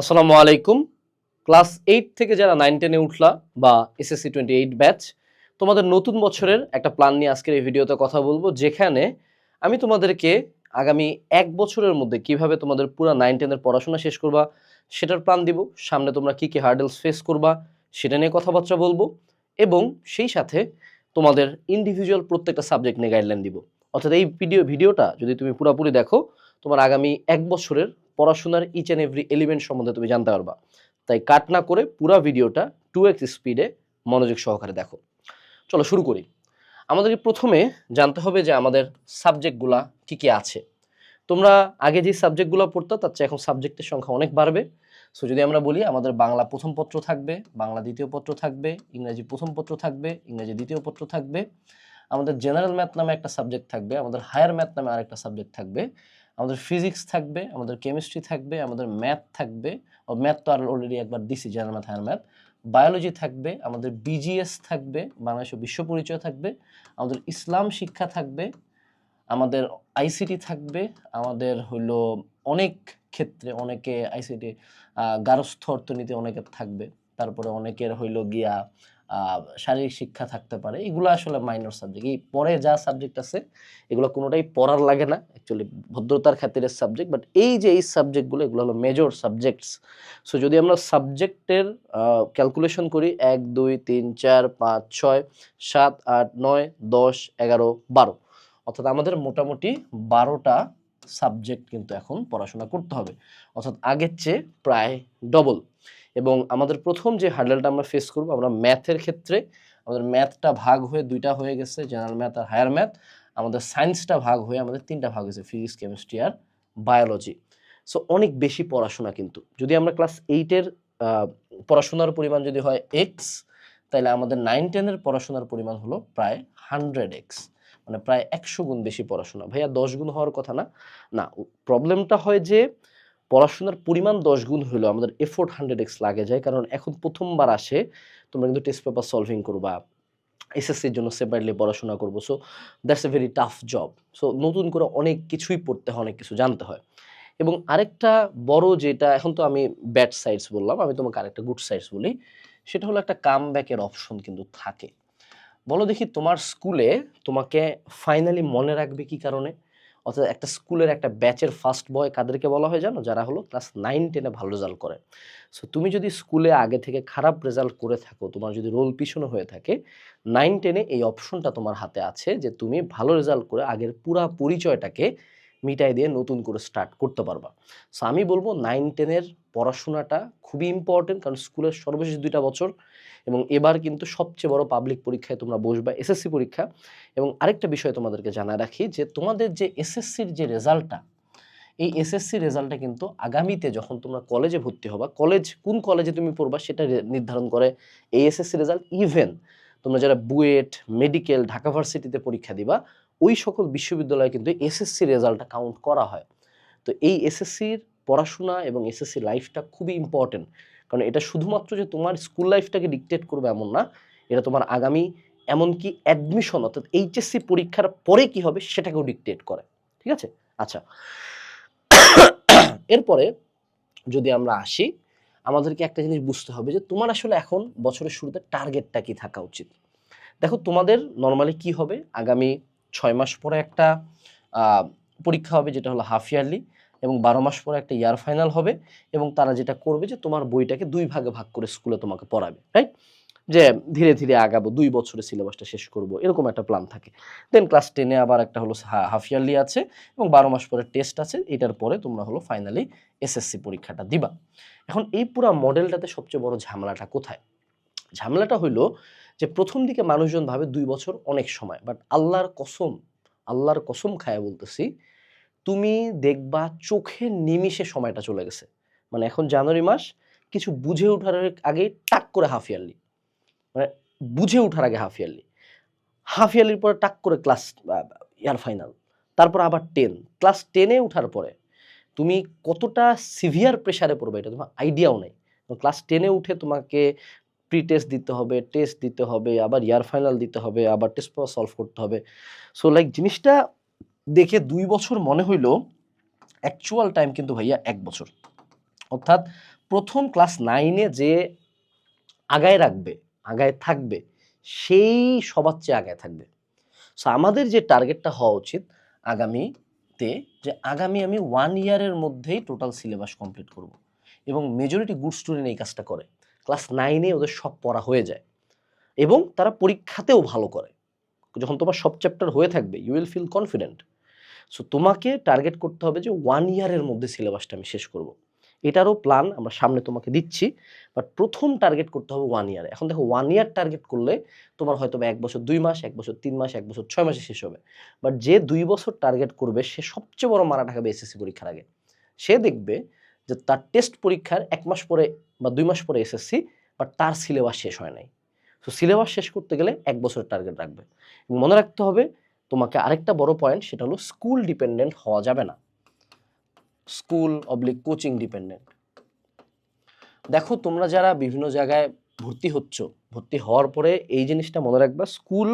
আসসালামু আলাইকুম। Class eight থেকে যারা নাইন টেনে উঠলা বা এসএসসি টোয়েন্টি এইট ব্যাচ, তোমাদের নতুন বছরের একটা প্ল্যান নিয়ে আজকের এই ভিডিওতে কথা বলব, যেখানে আমি তোমাদেরকে আগামী এক বছরের মধ্যে কীভাবে তোমাদের পুরো নাইন টেনের পড়াশোনা শেষ করবা, সেটার প্ল্যান দিব, সামনে তোমরা কি কি হার্ডেলস ফেস করবা, সেটা নিয়ে কথাবার্তা বলব এবং সেই সাথে তোমাদের ইন্ডিভিজুয়াল প্রত্যেকটা সাবজেক্ট নিয়ে গাইডলাইন দিব। অর্থাৎ এই ভিডিও ভিডিওটা যদি তুমি পুরোপুরি দেখো, তোমার আগামী এক বছরের পড়াশোনার ইচ অ্যান্ড এভরি এলিমেন্ট সম্বন্ধে তুমি জানতে পারবা। তাই কাট না করে পুরো ভিডিওটা টু এক্স স্পিডে মনোযোগ সহকারে দেখো। চলো শুরু করি। আমাদেরকে প্রথমে জানতে হবে যে আমাদের সাবজেক্টগুলা কী কী আছে। তোমরা আগে যে সাবজেক্টগুলো পড়তো, তার চেয়ে এখন সাবজেক্টের সংখ্যা অনেক বাড়বে। সো যদি আমরা বলি, আমাদের বাংলা প্রথম পত্র থাকবে, বাংলা দ্বিতীয় পত্র থাকবে, ইংরাজি প্রথম পত্র থাকবে, ইংরাজি দ্বিতীয় পত্র থাকবে। আমাদের জেনারেল ম্যাথ নামে একটা সাবজেক্ট থাকবে, আমাদের হায়ার ম্যাথ নামে আরেকটা সাবজেক্ট থাকবে। আমাদের ফিজিক্স থাকবে, আমাদের কেমিস্ট্রি থাকবে, আমাদের ম্যাথ থাকবে, ও ম্যাথ তো আর অলরেডি একবার দিছি general math higher math biology থাকবে, আমাদের বিজিএস থাকবে, বাংলাদেশ বিশ্ব পরিচয় থাকবে, আমাদের ইসলাম শিক্ষা থাকবে, আমাদের আইসিটি থাকবে, আমাদের হইল অনেক ক্ষেত্রে অনেকে আইসিটি গারস্থ অর্থনীতি অনেকের থাকবে, তারপরে অনেকের হইল গিয়া শারীরিক শিক্ষা থাকতে পারে। এগুলো আসলে মাইনর সাবজেক্ট এই পরে যা সাবজেক্ট আছে, এগুলো কোনোটাই পড়ার লাগে না। অ্যাকচুয়ালি ভদ্রতার খাতিরের সাবজেক্ট বাট এই যে এই সাবজেক্টগুলো এগুলো হলো মেজর সাবজেক্টস সো যদি আমরা সাবজেক্টের ক্যালকুলেশন করি, এক, দুই, তিন, চার, পাঁচ, ছয়, সাত, আট, নয়, দশ, এগারো, বারো। অর্থাৎ আমাদের মোটামুটি বারোটা সাবজেক্ট কিন্তু এখন পড়াশোনা করতে হবে। অর্থাৎ আগের চেয়ে প্রায় ডবল এবং আমাদের প্রথম যে হার্ডেলটা আমরা ফেস করব, আমরা ম্যাথের ক্ষেত্রে, আমাদের ম্যাথটা ভাগ হয়ে দুইটা হয়ে গেছে জেনারেল ম্যাথ আর হায়ার ম্যাথ আমাদের সায়েন্সটা ভাগ হয়ে আমাদের তিনটা ভাগ হয়েছে ফিজিক্স কেমিস্ট্রি আর বায়োলজি সো অনেক বেশি পড়াশোনা কিন্তু। যদি আমরা ক্লাস এইটের পড়াশোনার পরিমাণ যদি হয় এক্স তাহলে আমাদের নাইন টেনের পড়াশোনার পরিমাণ হলো প্রায় হান্ড্রেড এক্স মানে প্রায় একশো গুণ বেশি পড়াশোনা। ভাইয়া, দশ গুণ হওয়ার কথা না? না প্রবলেমটা হয় যে পড়াশোনার পরিমাণ দশ গুণ হলেও আমাদের এফোর্ট হান্ড্রেড এক্স লাগে যায়। কারণ এখন প্রথমবার আসে, তোমরা কিন্তু টেস্ট পেপার সলভিং করবা এসএসসির জন্য সেপারেটলি পড়াশোনা করব। So that's a very tough job so নতুন করে অনেক কিছুই পড়তে হয়, অনেক কিছু জানতে হয়। এবং আরেকটা বড় যেটা, এখন তো আমি ব্যাড সাইডস বললাম, আমি তোমাকে আরেকটা গুড সাইডস বলি, সেটা হলো একটা কাম ব্যাকের অপশন কিন্তু থাকে। বলো দেখি তোমার স্কুলে তোমাকে ফাইনালি মনে রাখবে কি কারণে? অর্থাৎ একটা স্কুলের একটা ব্যাচের ফার্স্ট বয় কাদেরকে বলা হয় জানো? যারা হলো ক্লাস নাইন টেনে ভালো রেজাল্ট করে। সো তুমি যদি স্কুলে আগে থেকে খারাপ রেজাল্ট করে থাকো, তোমার যদি রোল পিছনে হয়ে থাকে নাইন টেনে এই অপশনটা তোমার হাতে আছে যে তুমি ভালো রেজাল্ট করে আগের পুরা পরিচয়টাকে মিটাই দিয়ে নতুন করে স্টার্ট করতে পারবা। সো আমি বলব নাইন টেনের পড়াশোনাটা খুবই ইম্পর্টেন্ট কারণ স্কুলের সর্বশেষ দুইটা বছর এবং এবার কিন্তু সবচেয়ে বড় পাবলিক পরীক্ষায় তোমরা বসবা এসএসসি পরীক্ষা। এবং আরেকটা বিষয় তোমাদেরকে জানায় রাখি যে তোমাদের যে এসএসসির যে রেজাল্টটা, এই এসএসসি রেজাল্টটা কিন্তু আগামীতে যখন তোমরা কলেজে ভর্তি হবা কলেজ কোন কলেজে তুমি পড়বা সেটা নির্ধারণ করে এই এসএসসি রেজাল্ট ইভেন তোমরা যারা বুয়েট, মেডিকেল, ঢাকা ভার্সিটিতে পরীক্ষা দিবা ওই সকল বিশ্ববিদ্যালয়ে কিন্তু এসএসসি রেজাল্টটা কাউন্ট করা হয়। তো এই এসএসসির পড়াশোনা এবং এসএসসি লাইফটা খুবই ইম্পর্টেন্ট কারণ এটা শুধুমাত্র যে তোমার স্কুল লাইফটাকে ডিকটেট করবে এমন না, এটা তোমার আগামী এমনকি অ্যাডমিশন অর্থাৎ এইচএসসি পরীক্ষার পরে কি হবে সেটাকেও ডিকটেট করে। ঠিক আছে? আচ্ছা। এরপরে যদি আমরা আসি, আমাদেরকে একটা জিনিস বুঝতে হবে যে তোমার আসলে এখন বছরের শুরুতে টার্গেটটা কি থাকা উচিত। দেখো তোমাদের নর্মালি কি হবে? আগামী ছয় মাস পরে একটা পরীক্ষা হবে যেটা হলো হাফ ইয়ারলি এবং বারো মাস পরে একটা ইয়ার ফাইনাল হবে এবং তারা যেটা করবে যে তোমার বইটাকে দুই ভাগে ভাগ করে স্কুলে তোমাকে পড়াবে রাইট যে ধীরে ধীরে আগাবো, দুই বছরের সিলেবাসটা শেষ করব, এরকম একটা প্ল্যান থাকে। দেন ক্লাস টেনে আবার একটা হলো হাফ ইয়ারলি আছে এবং বারো মাস পরে টেস্ট আছে, এটার পরে তোমরা হলো ফাইনালি এসএসসি পরীক্ষাটা দিবা। এখন এই পুরা মডেলটাতে সবচেয়ে বড় ঝামেলাটা কোথায়? ঝামেলাটা হইল যে প্রথম দিকে মানুষজন ভাবে দুই বছর অনেক সময় বাট আল্লাহর কসম আল্লাহর কসম খায় বলতেছি, তুমি দেখবা চোখে নিমিষে সময়টা চলে গেছে। মানে এখন জানুয়ারি মাস, কিছু বুঝে ওঠার আগে টাক করে হাফ ইয়ারলি মানে বুঝে ওঠার আগে হাফ ইয়ারলি হাফ ইয়ারলির পরে টাক করে ক্লাস ইয়ার ফাইনাল তারপর আবার টেন ক্লাস টেনে ওঠার পরে তুমি কতটা সিভিয়ার প্রেশারে পড়বে এটা তোমার আইডিয়াও নেই। ক্লাস টেনে উঠে তোমাকে প্রি টেস্ট দিতে হবে টেস্ট দিতে হবে, আবার ইয়ার ফাইনাল দিতে হবে, আবার টেস্ট পেপার সলভ করতে হবে। সো লাইক জিনিসটা দেখে দুই বছর মনে হইল অ্যাকচুয়াল টাইম কিন্তু ভাইয়া এক বছর। অর্থাৎ প্রথম ক্লাস নাইনে যে আগায় রাখবে, আগায় থাকবে, সেই সবার চেয়ে আগায় থাকবে। সো আমাদের যে টার্গেটটা হওয়া উচিত আগামীতে, যে আগামী আমি ওয়ান ইয়ারের মধ্যেই টোটাল সিলেবাস কমপ্লিট করব। এবং মেজরিটি গুড স্টুডেন্ট এই কাজটা করে। ক্লাস নাইনে ওদের সব পড়া হয়ে যায়। এবং তারা পরীক্ষাতেও ভালো করে। যখন তোমার সব চ্যাপ্টার হয়ে থাকবে you will feel confident so তোমাকে টার্গেট করতে হবে যে ওয়ান ইয়ারের মধ্যে সিলেবাসটা আমি শেষ করব। এটারও প্ল্যান আমরা সামনে তোমাকে দিচ্ছি বাট প্রথম টার্গেট করতে হবে ওয়ান ইয়ারে এখন দেখো ওয়ান ইয়ার টার্গেট করলে তোমার হয়তো এক বছর দুই মাস, এক বছর তিন মাস, এক বছর ছয় মাসে শেষ হবে। বাট যে দুই বছর টার্গেট করবে, সে সবচেয়ে বড় মারা ঢাকাবে এসএসসি পরীক্ষার আগে। সে দেখবে যে তার টেস্ট পরীক্ষার এক মাস পরে বা দুই মাস পরে এসএসসি বাট তার সিলেবাস শেষ হয় নাই। তো সিলেবাস শেষ করতে গেলে এক বছরের টার্গেট রাখবে। মনে রাখতে হবে, তোমাকে আরেকটা বড় পয়েন্ট সেটা হলো স্কুল ডিপেন্ডেন্ট হওয়া যাবে না। স্কুল অবলিক কোচিং ডিপেন্ডেন্ট দেখো, তোমরা যারা বিভিন্ন জায়গায় ভর্তি হচ্ছ, ভর্তি হওয়ার পরে এই জিনিসটা মনে রাখবা school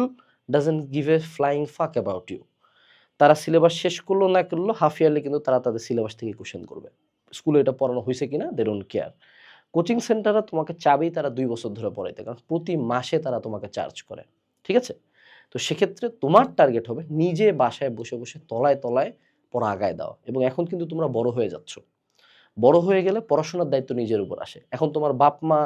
doesn't give a flying fuck about you তারা সিলেবাস শেষ করল, না করল হাফ ইয়ারলি কিন্তু তারা তাদের সিলেবাস থেকে কোশ্চেন করবে। স্কুলে এটা পড়ানো হয়েছে কিনা দে ডোন্ট কেয়ার কোচিং সেন্টাররা তোমাকে চাবেই তারা দুই বছর ধরে পড়াইতে, কারণ প্রতি মাসে তারা তোমাকে চার্জ করে, ঠিক আছে? তো সেক্ষেত্রে তোমার টার্গেট হবে নিজে বাসায় বসে বসে তলায় তলায় পড়া আগায় দাও এবং এখন কিন্তু তোমরা বড় হয়ে যাচ্ছ। বড় হয়ে গেলে পড়াশোনার দায়িত্ব নিজের উপর আসে। এখন তোমার বাপ মা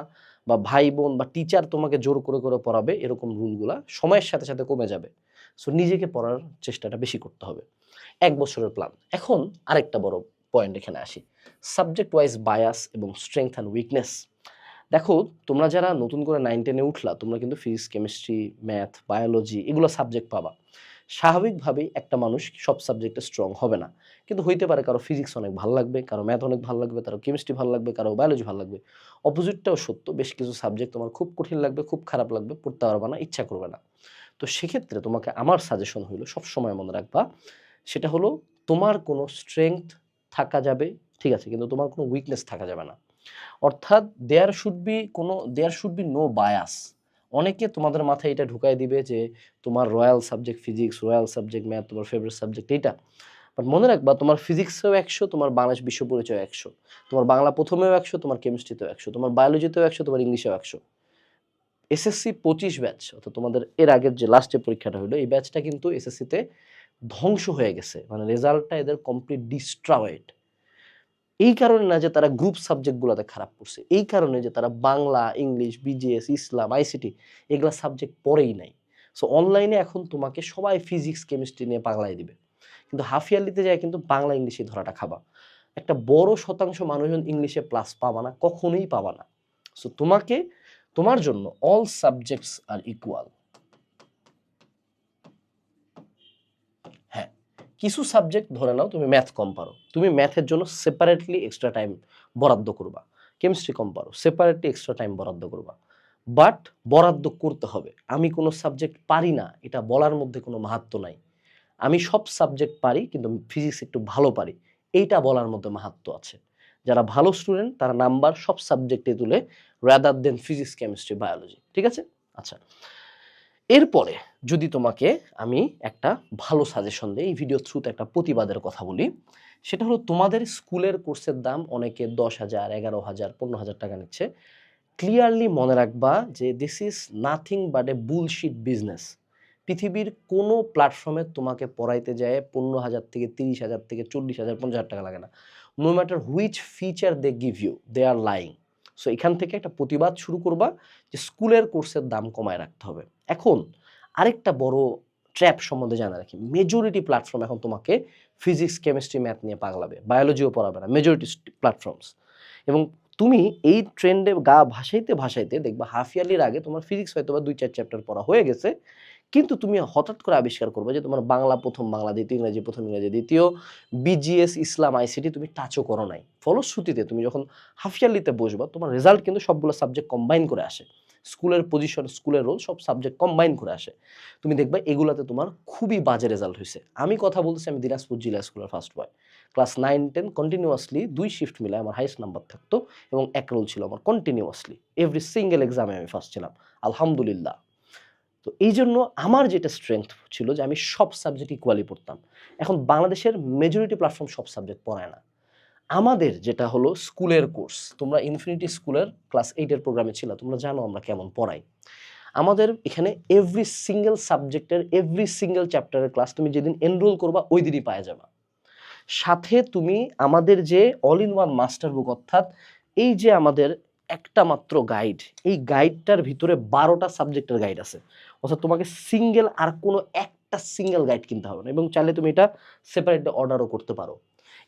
বা ভাই বোন বা টিচার তোমাকে জোর করে করে পড়াবে, এরকম রুলগুলা সময়ের সাথে সাথে কমে যাবে। সো নিজেকে পড়ার চেষ্টাটা বেশি করতে হবে। এক বছরের প্ল্যান এখন আরেকটা বড় পয়েন্ট এখানে আসি। সাবজেক্ট ওয়াইজ বায়াস এবং স্ট্রেংথ অ্যান্ড উইকনেস দেখো, তোমরা যারা নতুন করে নাইন টেনে উঠলা, তোমরা কিন্তু ফিজিক্স কেমিস্ট্রি ম্যাথ বায়োলজি এগুলো সাবজেক্ট পাবা। স্বাভাবিকভাবেই একটা মানুষ সব সাবজেক্টে স্ট্রং হবে না। কিন্তু হইতে পারে কারও ফিজিক্স অনেক ভালো লাগবে, কারও ম্যাথ অনেক ভালো লাগবে, কারও কেমিস্ট্রি ভালো লাগবে, কারও বায়োলজি ভালো লাগবে। অপোজিটটাও সত্য, বেশ কিছু সাবজেক্ট তোমার খুব কঠিন লাগবে, খুব খারাপ লাগবে, পড়তে পারবে না, ইচ্ছা করবে না। তো সেক্ষেত্রে তোমাকে আমার সাজেশন হইল সবসময় মনে রাখবা, সেটা হলো তোমার কোনো স্ট্রেংথ থাকা যাবে, ঠিক আছে, কিন্তু তোমার কোনো উইকনেস থাকা যাবে না। অর্থাৎ দেয়ার শুড বি কোনো there should be no bias অনেকে তোমাদের মাথায় এটা ঢুকাই দিবে যে তোমার royal subject physics royal subject math তোমার ফেভারিট সাবজেক্ট এইটা। বাট মনে রাখবা, তোমার ফিজিক্সেও একশো, তোমার বাংলাদেশ বিশ্ব পরিচয় একশো। তোমার বাংলা প্রথমেও একশো, তোমার কেমিস্ট্রিতেও একশো। তোমার বায়োলজিতেও একশো, তোমার ইংলিশেও একশো। এসএসসি পঁচিশ ব্যাচ অর্থাৎ তোমাদের এর আগের যে লাস্টে পরীক্ষাটা হলো, এই ব্যাচটা কিন্তু এসএসসিতে ধ্বংস হয়ে গেছে। মানে রেজাল্টটা এদের কমপ্লিট ডিস্ট্রয়েড এই কারণে না যে তারা গ্রুপ সাবজেক্টগুলোতে খারাপ করছে, এই কারণে যে তারা বাংলা, ইংলিশ বিজিএস ইসলাম আইসিটি এগুলা সাবজেক্ট পড়েই নাই। সো অনলাইনে এখন তোমাকে সবাই ফিজিক্স কেমিস্ট্রি নিয়ে বাংলায় দিবে। কিন্তু হাফ ইয়ারলিতে যায় কিন্তু বাংলা, ইংলিশে ধরাটা খাবা। একটা বড় শতাংশ মানুষজন ইংলিশে প্লাস পাবা না, কখনোই পাবা না। সো তোমাকে, তোমার জন্য অল সাবজেক্টস আর ইকুয়াল হ্যাঁ কিছু সাবজেক্ট ধরে নাও, তুমি ম্যাথ কম পারো। তুমি ম্যাথের জন্য সেপারেটলি এক্সট্রা টাইম বরাদ্দ করবা। কেমিস্ট্রি কম পারো সেপারেটলি এক্সট্রা টাইম বরাদ্দ করবা। বাট বরাদ্দ করতে হবে। আমি কোনো সাবজেক্ট পারি না, এটা বলার মধ্যে কোনো মাহাত্ম নাই। আমি সব সাবজেক্ট পারি, কিন্তু ফিজিক্স একটু ভালো পারি। এইটা বলার মধ্যে মাহাত্ম আছে। যারা ভালো স্টুডেন্ট তারা নাম্বার সব সাবজেক্টে তুলে rather than physics chemistry biology ঠিক আছে? আচ্ছা। এরপরে যদি তোমাকে আমি একটা ভালো সাজেশন দিই, এই ভিডিও থ্রুতে একটা প্রতিবাদের কথা বলি, সেটা হলো তোমাদের স্কুলের কোর্সের দাম অনেকে দশ হাজার, এগারো হাজার, পনেরো হাজার টাকা নিচ্ছে। ক্লিয়ারলি মনে রাখবা যে this is nothing but a bullshit business পৃথিবীর কোনো প্ল্যাটফর্মে তোমাকে পড়াইতে যায় পনেরো হাজার থেকে তিরিশ হাজার থেকে চল্লিশ হাজার, পঞ্চাশ হাজার টাকা লাগে না। No matter which feature they give you they are lying so এখান থেকে একটা প্রতিবাদ শুরু করবা যে স্কুলের কোর্সের দাম কমায় রাখতে হবে। এখন আরেকটা বড় ট্র্যাপ সম্বন্ধে জানা রাখি। মেজরিটি প্ল্যাটফর্ম এখন তোমাকে ফিজিক্স কেমিস্ট্রি ম্যাথ নিয়ে পাগলাবে। বায়োলজিও পড়াবে না। মেজরিটি প্ল্যাটফর্মস এবং তুমি এই ট্রেন্ডে গা ভাসাইতে ভাসাইতে দেখবা হাফ ইয়ারলির আগে তোমার ফিজিক্স হয়তো বা দুই চার চ্যাপ্টার পড়া হয়ে গেছে। কিন্তু তুমি হঠাৎ করে আবিষ্কার করবে যে তোমার বাংলা প্রথম, বাংলা দ্বিতীয়, ইংরাজি প্রথম, ইংরাজি দ্বিতীয় বিজিএস ইসলাম আইসিটি তুমি টাচও করো নাই। ফলশ্রুতিতে তুমি যখন হাফ ইয়ারলিতে বসবা, তোমার রেজাল্ট কিন্তু সবগুলো সাবজেক্ট কম্বাইন করে আসে। স্কুলের পজিশন স্কুলের রোল সব সাবজেক্ট কম্বাইন করে আসে। তুমি দেখবে এগুলাতে তোমার খুবই বাজে রেজাল্ট হয়েছে আমি কথা বলতেছি, আমি দিনাজপুর জেলা স্কুলের first boy class nine ten continuously দুই শিফট মিলে আমার হাইস্ট নাম্বার থাকতো এবং এক রোল ছিল আমার কন্টিনিউয়াসলি এভরি সিঙ্গেল এক্সামে আমি ফার্স্ট ছিলাম। আলহামদুলিল্লাহ। তো এই জন্য আমার যেটা স্ট্রেংথ ছিল যে আমি সব সাবজেক্ট ইকুয়ালি পড়তাম। এখন বাংলাদেশের মেজরিটি প্ল্যাটফর্ম সব সাবজেক্ট পড়ায় না। আমাদের যেটা হলো স্কুলের কোর্স, তোমরা ইনফিনিটি স্কুলের ক্লাস এইটের প্রোগ্রামে ছিল, তোমরা জানো আমরা কেমন পড়াই। আমাদের এখানে এভরি সিঙ্গেল সাবজেক্টের এভরি সিঙ্গেল চ্যাপ্টারের ক্লাস তুমি যেদিন এনরোল করবা, ওই দিনই পাওয়া যাবে। সাথে তুমি আমাদের যে all in one master book অর্থাৎ এই যে আমাদের একটা মাত্র গাইড এই গাইডটার ভিতরে বারোটা সাবজেক্টের গাইড আছে। অর্থাৎ তোমাকে সিঙ্গেল আর কোনো একটা সিঙ্গেল গাইড কিনতে হবে না এবং চাইলে তুমি এটা সেপারেট অর্ডারও করতে পারো।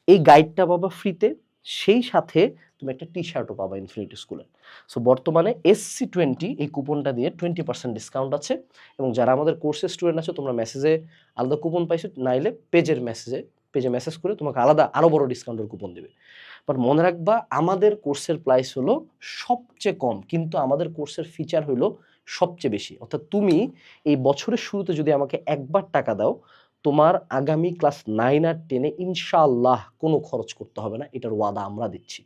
এই গাইডটা পাবা ফ্রিতে সেই সাথে তুমি একটা টি শার্টও পাবা ইনফিনিটি স্কুলের সো বর্তমানে এসসি টোয়েন্টি এই কুপনটা দিয়ে টোয়েন্টি পার্সেন্ট ডিসকাউন্ট আছে এবং যারা আমাদের কোর্সের স্টুডেন্ট আছে, তোমরা মেসেজে আলাদা কুপন পাইছো, নাইলে পেজের মেসেজে পেজে মেসেজ করে তোমাকে আলাদা আরও বড় ডিসকাউন্টের কুপন দেবে। বাট মনে রাখবা, আমাদের কোর্সের প্রাইস হলো সবচেয়ে কম, কিন্তু আমাদের কোর্সের ফিচার হলো সবচেয়ে বেশি। অর্থাৎ তুমি এই বছরের শুরুতে যদি আমাকে একবার টাকা দাও তোমার আগামী ক্লাস নাইন আর টেনে ইনশাআল্লাহ কোনো খরচ করতে হবে না, এটার ওয়াদা আমরা দিচ্ছি।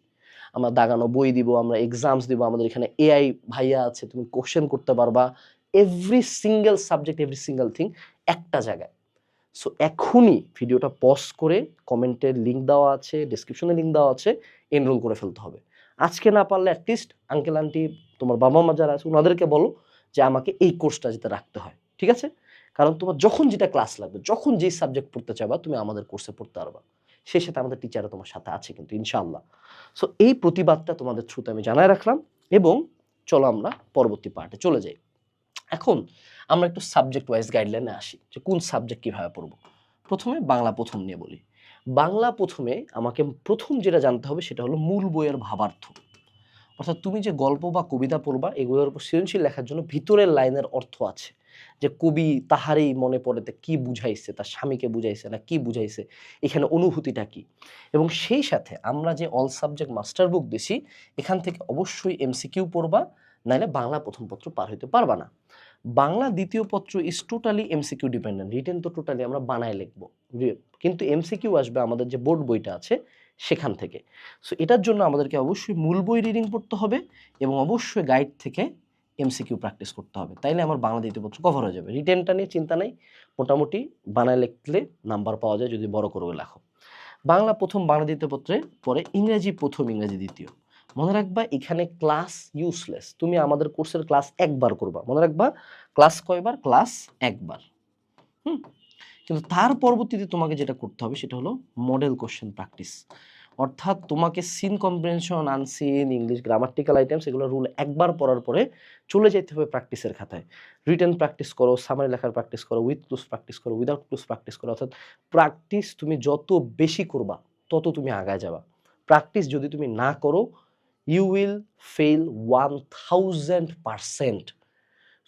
আমরা দাগানো বই দিব, আমরা এক্সামস দিব, আমাদের এখানে এআই ভাইয়া আছে, তুমি কোশ্চেন করতে পারবা every single subject every single thing একটা জায়গায়। সো এখনই ভিডিওটা পজ করে কমেন্টের লিঙ্ক দেওয়া আছে ডিসক্রিপশনে লিঙ্ক দেওয়া আছে এনরোল করে ফেলতে হবে। আজকে না পারলে অ্যাটলিস্ট আঙ্কেল আন্টি তোমার বাবা মা যারা আছে ওনাদেরকে বলো যে আমাকে এই কোর্সটা যেতে রাখতে হয়, ঠিক আছে? কারণ তোমার যখন যেটা ক্লাস লাগবে, যখন যেই সাবজেক্ট পড়তে চাবা, তুমি আমাদের কোর্সে পড়তে পারবা। সেই সাথে আমাদের টিচারও তোমার সাথে আছে কিন্তু, ইনশাআল্লাহ। সো এই প্রতিবাদটা তোমাদের থ্রুতে আমি জানায় রাখলাম এবং চলো আমরা পরবর্তী পার্টে চলে যাই। এখন আমরা একটু সাবজেক্ট ওয়াইজ গাইডলাইনে আসি যে কোন সাবজেক্ট কীভাবে পড়ব। প্রথমে বাংলা প্রথম নিয়ে বলি। বাংলা প্রথমে আমাকে প্রথম যেটা জানতে হবে সেটা হলো মূল বইয়ের ভাবার্থ। অর্থাৎ তুমি যে গল্প বা কবিতা পড়বা, এগুলোর উপর সৃজনশীল লেখার জন্য ভিতরের লাইনের অর্থ আছে। যে কবি তাহারই মনে পড়েতে কি বুঝাইছে, তার স্বামীকে বুঝাইছে না কি বুঝাইছে, এখানে অনুভূতিটা কি? এবং সেই সাথে আমরা যে অল সাবজেক্ট মাস্টার বুক দিছি, এখান থেকে অবশ্যই এমসিকিউ পড়বা, নাইলে বাংলা প্রথম পত্র পার হইতে পারবা না। বাংলা দ্বিতীয় পত্র is totally MCQ dependent written তো টোটালি আমরা বানায় লিখব। কিন্তু এমসিকিউ আসবে আমাদের যে বোর্ড বইটা আছে, সেখান থেকে। সো এটার জন্য আমাদেরকে অবশ্যই মূল বই রিডিং পড়তে হবে এবং অবশ্যই গাইড থেকে এমসিকিউ প্র্যাকটিস করতে হবে। তাইলে আমার বাংলা দ্বিতীয় পত্র কভার হয়ে যাবে। রিটেনটা নিয়ে চিন্তা নেই। মোটামুটি বানায় লিখলে নাম্বার পাওয়া যায় যদি বড় করে লেখো। বাংলা প্রথম বাংলা দ্বিতীয় পত্রে পরে ইংরেজি প্রথম, ইংরেজি দ্বিতীয়। মনে রাখবা, এখানে ক্লাস ইউজলেস তুমি আমাদের কোর্সের ক্লাস একবার করবা। মনে রাখবা ক্লাস কয়বার? ক্লাস একবার। হুম? কিন্তু তার পরবর্তীতে তোমাকে যেটা করতে হবে, সেটা হলো মডেল কোশ্চেন প্র্যাকটিস অর্থাৎ তোমাকে seen comprehension unseen English grammatical items এগুলো রুল একবার পড়ার পরে চলে যেতে হবে প্র্যাকটিসের খাতায়। রিটার্ন প্র্যাকটিস করো সামারি লেখার প্র্যাকটিস করো উইথ ক্লুজ প্র্যাকটিস করো উইদাউট ক্লুজ প্র্যাকটিস করো, অর্থাৎ প্র্যাকটিস তুমি যত বেশি করবা, তত তুমি আগায় যাবা। প্র্যাকটিস যদি তুমি না করো you will fail one thousand percent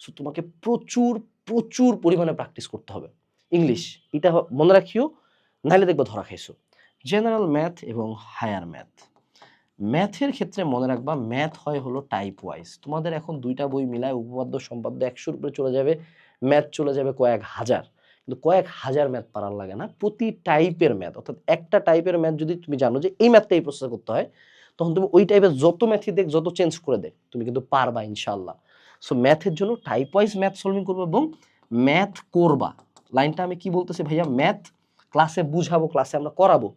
so তোমাকে প্রচুর প্রচুর পরিমাণে প্র্যাকটিস করতে হবে। ইংলিশ এটা মনে রাখিও, নাহলে দেখব ধরা খাইছো। জেনারেল ম্যাথ এবং হায়ার ম্যাথ ম্যাথের ক্ষেত্রে মনে রাখবা ম্যাথ হয় হলো টাইপ ওয়াইজ তোমাদের এখন দুইটা বই মিলায়, উপপাদ্য, সম্পাদ্য একশোর উপরে চলে যাবে ম্যাথ চলে যাবে কয়েক হাজার। কিন্তু কয়েক হাজার ম্যাথ পারার লাগে না, প্রতি টাইপের ম্যাথ অর্থাৎ একটা টাইপের ম্যাথ যদি তুমি জানো যে এই ম্যাথটা এই প্রসেস করতে হয়, তখন তুমি ওই টাইপের যত ম্যাথই দেখ, যত চেঞ্জ করে দেখ, তুমি কিন্তু পারবা ইনশাল্লাহ সো ম্যাথের জন্য টাইপ ওয়াইজ ম্যাথ সলভিং করবে এবং ম্যাথ করবা। লাইনটা আমি কি বলতেছি ভাইয়া? ম্যাথ ক্লাসে বুঝাবো ক্লাসে আমরা করাবো।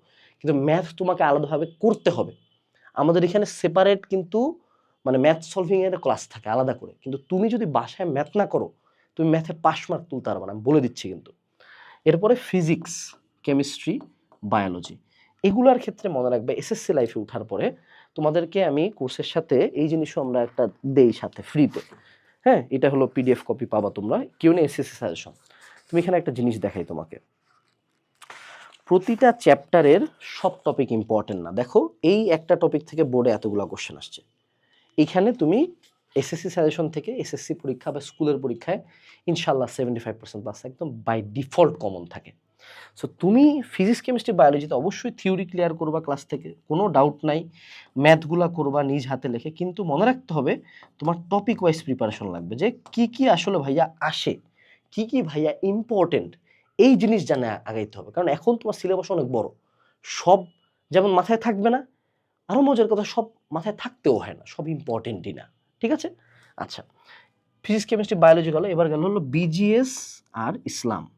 কিন্তু ম্যাথ তোমাকে আলাদাভাবে করতে হবে। আমাদের এখানে সেপারেট কিন্তু মানে ম্যাথ সলভিং এর ক্লাস থাকে আলাদা করে। কিন্তু তুমি যদি বাসায় ম্যাথ না করো, তুমি ম্যাথে পাস মার্ক তুলতে পারবে না, আমি বলে দিচ্ছি কিন্তু। এরপরে ফিজিক্স কেমিস্ট্রি বায়োলজি এগুলার ক্ষেত্রে মনে রাখবে এসএসসি লাইফে ওঠার পরে তোমাদেরকে আমি কোর্সের সাথে এই জিনিসও আমরা একটা দেই সাথে ফ্রিতে হ্যাঁ এটা হলো পিডিএফ কপি পাবা তোমরা, কেউ নেই এসএসসি সাজেশন তুমি এখানে একটা জিনিস দেখাই তোমাকে। প্রতিটা চ্যাপ্টারের সব টপিক ইম্পর্টেন্ট না। দেখো, এই একটা টপিক থেকে বোর্ডে এতগুলো কোশ্চেন আসছে। এখানে তুমি এসএসসি সাজেশন থেকে এসএসসি পরীক্ষা বা স্কুলের পরীক্ষায় ইনশাল্লাহ সেভেন্টি ফাইভ পার্সেন্ট প্লাস একদম বাই ডিফল্ট কমন থাকে। সো তুমি ফিজিক্স কেমিস্ট্রি বায়োলজিতে অবশ্যই থিওরি ক্লিয়ার করবা ক্লাস থেকে, কোনো ডাউট নাই। ম্যাথগুলা করবা নিজ হাতে লেখে, কিন্তু মনে রাখতে হবে তোমার টপিক ওয়াইজ প্রিপারেশন লাগবে যে কি কি আসলে ভাইয়া আসে, কি কি ভাইয়া ইম্পর্টেন্ট এই জিনিস জানে আগাইতে হবে। কারণ এখন তোমার সিলেবাস অনেক বড়। সব যেমন মাথায় থাকবে না আরও মজার কথা সব মাথায় থাকতেও হয় না সব ইম্পর্টেন্টই না। ঠিক আছে? আচ্ছা ফিজিক্স কেমিস্ট্রি বায়োলজি গেল এবার গেল হলো বিজিএস আর ইসলাম।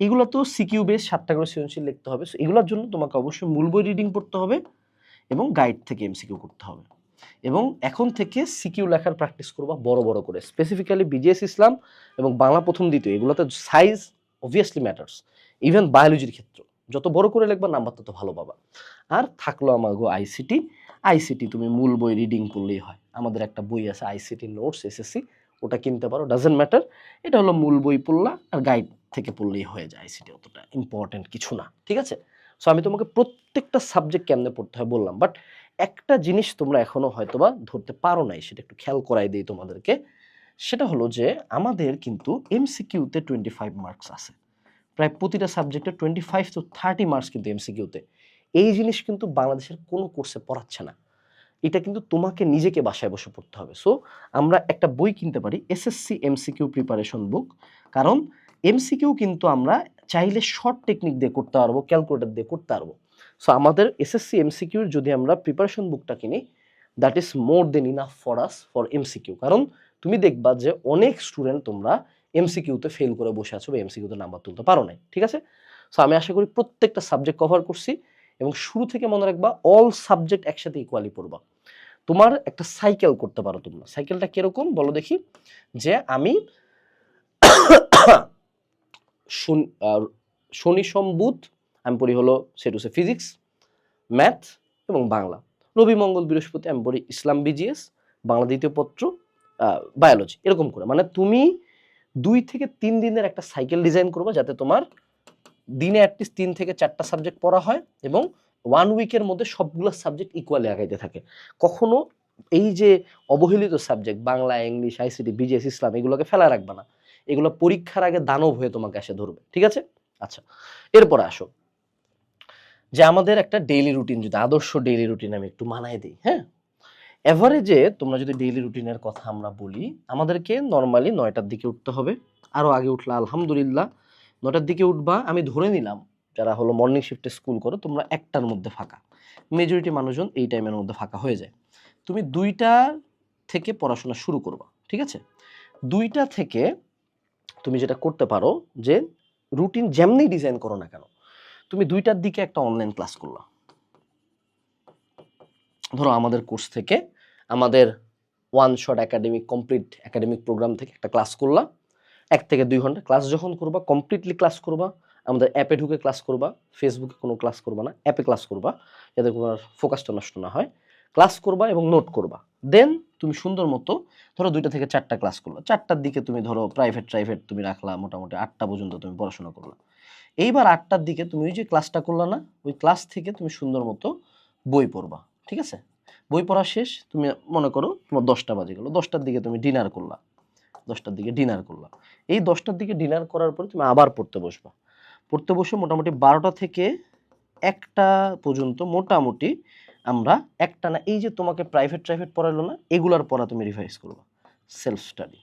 এগুলো তো সিকিউ বেস সাতটা করে সৃজনশীল লিখতে হবে। So, এগুলোর জন্য তোমাকে অবশ্যই মূল বই রিডিং পড়তে হবে এবং গাইড থেকে এমসিকিউ করতে হবে। এবং এখন থেকে সিকিউ লেখার প্র্যাকটিস করবা বড় বড় করে। স্পেসিফিক্যালি বিজিএস ইসলাম এবং বাংলা প্রথম দ্বিতীয় এগুলোতে সাইজ অবভিয়াসলি ম্যাটার্স ইভেন বায়োলজির ক্ষেত্র। যত বড় করে লিখবা, নাম্বার তত ভালো পাবা। আর থাকল আমার গো আইসিটি আইসিটি তুমি মূল বই রিডিং করলেই হয়। আমাদের একটা বই আছে আইসিটি নোটস এসএসসি ওটা কিনতে পারো ডাজেন্ট ম্যাটার এটা হলো মূল বই পড়লা আর গাইড থেকে পড়লেই হয়ে যায় আইসিটি অতটা ইম্পর্টেন্ট কিছু না, ঠিক আছে? সো আমি তোমাকে প্রত্যেকটা সাবজেক্ট কেমনে পড়তে হয় বললাম বাট একটা জিনিস তোমরা এখনও হয়তোবা ধরতে পারো নাই, সেটা একটু খেয়াল করাই দিই তোমাদেরকে। সেটা হলো যে আমাদের কিন্তু এমসিকিউতে টোয়েন্টি ফাইভ মার্কস আছে। প্রায় প্রতিটা সাবজেক্টে twenty five to thirty marks কিন্তু এমসিকিউতে এই জিনিস কিন্তু বাংলাদেশের কোনো কোর্সে পড়াচ্ছে না। এটা কিন্তু তোমাকে নিজেকে বাসায় বসে পড়তে হবে। সো আমরা একটা বই কিনতে পারি এসএসসি এমসিকিউ প্রিপারেশন বুক কারণ এমসিকিউ কিন্তু আমরা চাইলে শর্ট টেকনিক দিয়ে করতে পারব ক্যালকুলেটর দিয়ে করতে পারব। সো আমাদের এসএসসি এমসিকিউর যদি আমরা প্রিপারেশন বুকটা কিনি that is more than enough for us for MCQ কারণ তুমি দেখবা যে অনেক স্টুডেন্ট তোমরা এমসিকিউতে ফেল করে বসে আছো বা এমসিকিউতে নাম্বার তুলতে পারো নাই ঠিক আছে? সো আমি আশা করি প্রত্যেকটা সাবজেক্ট কভার করছি এবং শুরু থেকে মনে রাখবা অল সাবজেক্ট একসাথে ইকুয়ালি পড়বা। তোমার একটা সাইকেল করতে পারো তোমরা। সাইকেলটা কীরকম? বলো দেখি। যে আমি শনি আহ, শনি সোম বুধ আমি পড়ি হলো সেট হচ্ছে ফিজিক্স ম্যাথ এবং বাংলা। রবি মঙ্গল বৃহস্পতি আমি পড়ি ইসলাম বিজিএস বাংলা দ্বিতীয় পত্র। বায়োলজি এরকম করে। মানে তুমি দুই থেকে তিন দিনের একটা সাইকেল ডিজাইন করবে যাতে তোমার দিনে অ্যাটলিস্ট তিন থেকে চারটা সাবজেক্ট পড়া হয় এবং ওয়ান উইকের মধ্যে সবগুলো সাবজেক্ট ইকুয়ালি আগাইতে থাকে। কখনো এই যে অবহেলিত subject Bangla English ICT BGS ইসলাম এগুলোকে ফেলা রাখবে না। এগুলো পরীক্ষার আগে দানব হয়ে তোমাকে এসে ধরবে। ঠিক আছে? আচ্ছা এরপরে আসো। যে আমাদের একটা ডেইলি রুটিন যদি আদর্শ ডেইলি রুটিন আমি একটু মানায় দিই হ্যাঁ? এভারেজে তোমরা যদি ডেইলি রুটিনের কথা আমরা বলি, আমাদেরকে নর্মালি নয়টার দিকে উঠতে হবে। আরও আগে উঠলে আলহামদুলিল্লাহ, নয়টার দিকে উঠবা, আমি ধরে নিলাম, যারা হলো মর্নিং শিফটে স্কুল করো, তোমরা একটার মধ্যে ফাঁকা। মেজরিটি মানুষজন এই টাইমের মধ্যে ফাঁকা হয়ে যায়। তুমি দুইটা থেকে পড়াশোনা শুরু করবা, ঠিক আছে? দুইটা থেকে তুমি যেটা করতে পারো, যে রুটিন যেমনি ডিজাইন করো না কেন, তুমি দুইটার দিকে একটা অনলাইন ক্লাস করলা। ধরো আমাদের কোর্স থেকে আমাদের one shot academic complete academic programme থেকে একটা ক্লাস করলা এক থেকে দুই ঘণ্টা ক্লাস যখন করবা কমপ্লিটলি ক্লাস করবা, আমাদের অ্যাপে ঢুকে ক্লাস করবা ফেসবুকে কোনো ক্লাস করবা না অ্যাপে ক্লাস করবা, যাতে তোমার ফোকাসটা নষ্ট না হয়। ক্লাস করবা এবং নোট করবা। দেন তুমি সুন্দর মতো ধরো দুইটা থেকে চারটা ক্লাস করল। চারটার দিকে তুমি ধরো প্রাইভেট প্রাইভেট তুমি রাখলা, মোটামুটি আটটা পর্যন্ত তুমি পড়াশোনা করলা। এইবার আটটার দিকে তুমি ওই যে ক্লাসটা করলা না, ওই ক্লাস থেকে তুমি সুন্দর মতো বই পড়বা। ঠিক আছে? বই পড়া শেষ, তুমি মনে করো তোমার দশটা বাজে গেলো। দশটার দিকে তুমি ডিনার করলা। দশটার দিকে ডিনার করলা। এই দশটার দিকে ডিনার করার পরে তুমি আবার পড়তে বসবা। পড়তে বসে মোটামুটি বারোটা থেকে একটা পর্যন্ত মোটামুটি আমরা একটা না, এই যে তোমাকে প্রাইভেট প্রাইভেট পড়ালো না, এগুলার পড়া তুমি রিভাইজ করবা। সেলফ স্টাডি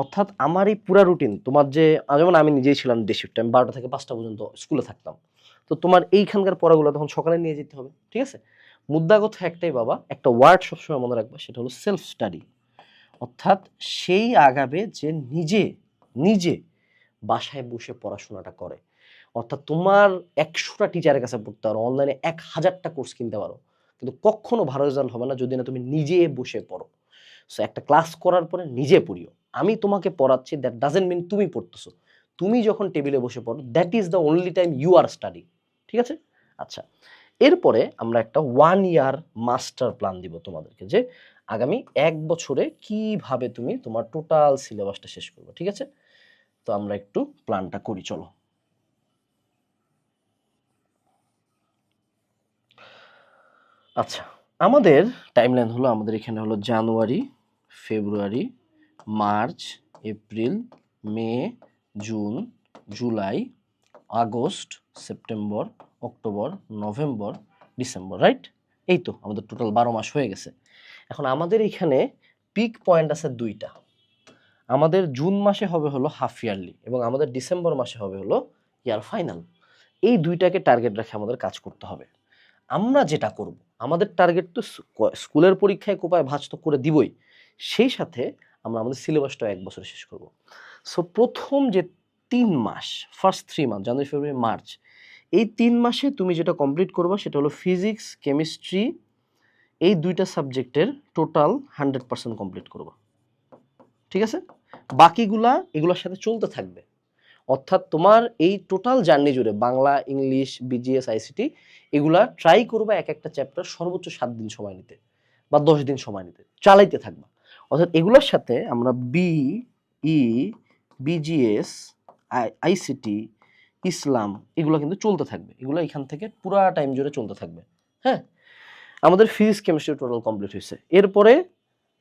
অর্থাৎ আমার এই পুরা রুটিন তোমার যে যেমন আমি নিজেই ছিলাম ডে শিফটে আমি বারোটা থেকে পাঁচটা পর্যন্ত স্কুলে থাকতাম। তো তোমার এইখানকার পড়াগুলো তখন সকালে নিয়ে যেতে হবে, ঠিক আছে? মুদ্রা কথা একটাই বাবা, একটা ওয়ার্ড সবসময় মনে রাখবা, সেটা হলো সেলফ স্টাডি অর্থাৎ সেই আগাবে যে নিজে নিজে বাসায় বসে পড়াশোনাটা করে। অর্থাৎ তোমার একশোটা টিচারের কাছে পড়তে পারো অনলাইনে এক হাজারটা কোর্স কিনতে পারো। কিন্তু কখনো ভালো রেজাল্ট হবে না যদি না তুমি নিজে বসে পড়ো। সো একটা ক্লাস করার পরে নিজে পড়িও। আমি তোমাকে পড়াচ্ছি দ্যাট ডাজেন্ট মিন তুমি পড়তেছো। তুমি যখন টেবিলে বসে পড়ো that is the only time you are study ঠিক আছে? আচ্ছা এরপরে আমরা একটা ওয়ান ইয়ার মাস্টার প্ল্যান দিব তোমাদেরকে যে আগামী এক বছরে কীভাবে তুমি তোমার টোটাল সিলেবাসটা শেষ করবে, ঠিক আছে? তো আমরা একটু প্ল্যানটা করি, চলো। আচ্ছা আমাদের টাইমলাইন হলো, আমাদের এখানে হলো January, February, March, April, May, June, July, August, September October, November, December right এই তো আমাদের টোটাল বারো মাস হয়ে গেছে। এখন আমাদের এখানে পিক পয়েন্ট আছে দুইটা। আমাদের জুন মাসে হবে হলো হাফ ইয়ারলি এবং আমাদের ডিসেম্বর মাসে হবে হলো ইয়ার ফাইনাল এই দুইটাকে টার্গেট রেখে আমাদের কাজ করতে হবে। আমরা যেটা করব, আমাদের টার্গেট তো স্কুলের পরীক্ষায় কোপায় ভাঁজ তো করে দিবই। সেই সাথে আমরা আমাদের সিলেবাসটা এক বছর শেষ করব। সো প্রথম যে তিন মাস first three month January February March এই তিন মাসে তুমি যেটা কমপ্লিট করবা সেটা হলো ফিজিক্স কেমিস্ট্রি এই দুইটা সাবজেক্টের টোটাল হান্ড্রেড পার্সেন্ট কমপ্লিট করবা। ঠিক আছে? বাকিগুলা এগুলোর সাথে চলতে থাকবে। অর্থাৎ তোমার এই টোটাল জার্নি জুড়ে বাংলা, ইংলিশ বিজিএস আইসিটি এগুলা ট্রাই করবা এক একটা চ্যাপ্টার সর্বোচ্চ সাত দিন সময় নিতে বা দশ দিন সময় নিতে। চালাইতে থাকবা। অর্থাৎ এগুলোর সাথে আমরা বি ই বিজিএস আইসিটি ইসলাম, এগুলো কিন্তু চলতে থাকবে। এগুলো এখান থেকে পুরা টাইম জুড়ে চলতে থাকবে। হ্যাঁ? আমাদের ফিজিক্স কেমিস্ট্রি টোটাল কমপ্লিট হয়েছে। এরপরে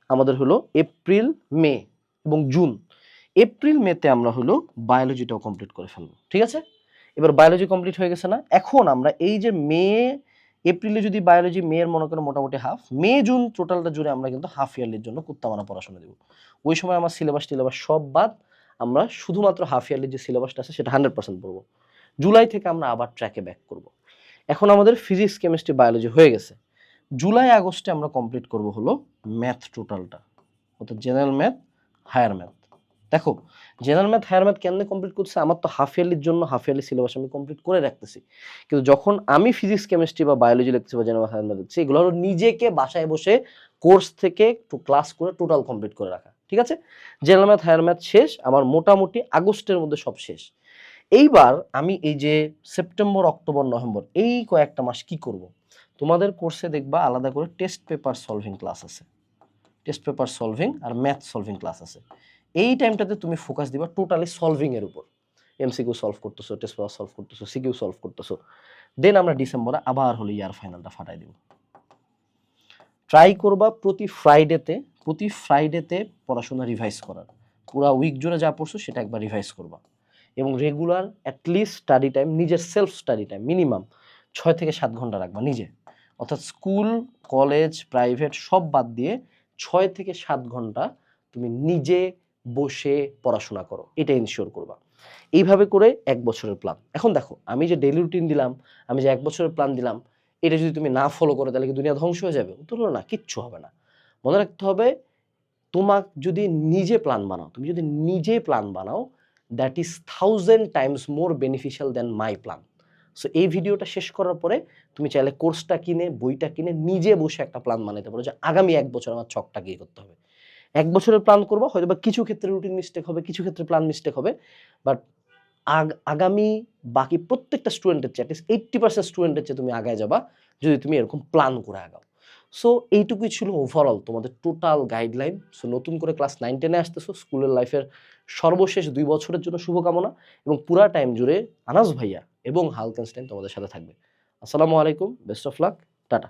আমাদের হলো এপ্রিল মে এবং জুন এপ্রিল মেতে আমরা হলো বায়োলজিটাও কমপ্লিট করে ফেলব। ঠিক আছে? এবার বায়োলজি কমপ্লিট হয়ে গেছে না? এখন আমরা এই যে মে এপ্রিলে যদি বায়োলজি মে এর মনে করো মোটামুটি হাফ মে জুন টোটালটা জুড়ে আমরা কিন্তু হাফ ইয়ারলির জন্য কুত্তামারা পড়াশোনা দেবো। ওই সময় আমার সিলেবাস টিলেবাস সব বাদ আমরা শুধুমাত্র হাফ ইয়ারলির যে সিলেবাসটা আছে সেটা হান্ড্রেড পার্সেন্ট পড়ব। জুলাই থেকে আমরা আবার ট্র্যাকে ব্যাক করব। এখন আমাদের ফিজিক্স কেমিস্ট্রি বায়োলজি হয়ে গেছে। জুলাই, আগস্টে আমরা কমপ্লিট করব হলো ম্যাথ টোটালটা অর্থাৎ জেনারেল ম্যাথ হায়ার ম্যাথ দেখো জেনারেল ম্যাথ হায়ার ম্যাথ কেমনে কমপ্লিট করছে আমার তো হাফ ইয়ারলির জন্য হাফ ইয়ারলি সিলেবাস আমি কমপ্লিট করে রাখতেছি। কিন্তু যখন আমি ফিজিক্স কেমিস্ট্রি বা বায়োলজি লিখতেছি বা জেনারেল হায়ার ম্যাথ লিখছি এগুলো হলো নিজেকে বাসায় বসে কোর্স থেকে ক্লাস করে টোটাল কমপ্লিট করে রাখা। ঠিক আছে? জেনারেল ম্যাথ হায়ার ম্যাথ শেষ, আমার মোটামুটি আগস্টের মধ্যে সব শেষ। এইবার আমি এই যে সেপ্টেম্বর, অক্টোবর, নভেম্বর, এই কয়েকটা মাস কি করব? তোমাদের কোর্সে দেখবা আলাদা করে টেস্ট পেপার সলভিং ক্লাস আছে। টেস্ট পেপার সলভিং আর ম্যাথ সলভিং ক্লাস আছে। এই টাইমটাতে তুমি ফোকাস দিবা টোটালি সলভিং এর উপর। এমসিকিউ সলভ করতেছো টেস্ট পেপার সলভ করতেছো সিকিউ সলভ করতেছো। দেন আমরা ডিসেম্বরে আবার হলো ইয়ার ফাইনালটা ফাটাই দিব। ট্রাই করবা প্রতি ফ্রাইডেতে প্রতি ফ্রাইডেতে পড়াশোনা রিভাইজ করার। পুরা উইক জুড়ে যা পড়ছো সেটা একবার রিভাইজ করবা। এবং regular at least study time নিজের সেলফ স্টাডি টাইম মিনিমাম ছয় থেকে সাত ঘণ্টা রাখবা নিজে। অর্থাৎ স্কুল কলেজ প্রাইভেট সব বাদ দিয়ে ছয় থেকে সাত ঘণ্টা তুমি নিজে বসে পড়াশোনা করো। এটা ইনশিওর করবা। এইভাবে করে এক বছরের প্ল্যান এখন দেখো, আমি যে ডেলি রুটিন দিলাম, আমি যে এক বছরের প্ল্যান দিলাম, এটা যদি তুমি না ফলো করো তাহলে কি দুনিয়া ধ্বংস হয়ে যাবে? উত্তর না, কিচ্ছু হবে না। মনে রাখতে হবে, তোমাক যদি নিজে প্ল্যান বানাও, তুমি যদি নিজে প্ল্যান বানাও that is thousand times more beneficial than my plan so এই ভিডিওটা শেষ করার পরে তুমি চাইলে কোর্সটা কিনে, বইটা কিনে নিজে বসে একটা প্ল্যান বানাতে পারো যে আগামী এক বছর আমার ছকটা গিয়ে করতে হবে। এক বছরের প্ল্যান করব হয়তো বা কিছু ক্ষেত্রে রুটিন মিস্টেক হবে, কিছু ক্ষেত্রে প্ল্যান মিস্টেক হবে বাট আগামী বাকি প্রত্যেকটা স্টুডেন্টের চেয়ে অ্যাটলিস্ট এইট্টি পার্সেন্ট স্টুডেন্টের চেয়ে তুমি আগায় যাবা, যদি তুমি এরকম প্ল্যান করে আগাও। সো এইটুকুই ছিল ওভারঅল তোমাদের টোটাল গাইডলাইন সো নতুন করে ক্লাস নাইন টেনে আসতেছো স্কুলের লাইফের সর্বশেষ দুই বছরের জন্য শুভকামনা এবং পুরা টাইম জুড়ে আনাস ভাইয়া এবং হালকেন্সটাইন তোমাদের সাথে থাকবে। আসসালামু আলাইকুম বেস্ট অফ লাক টাটা।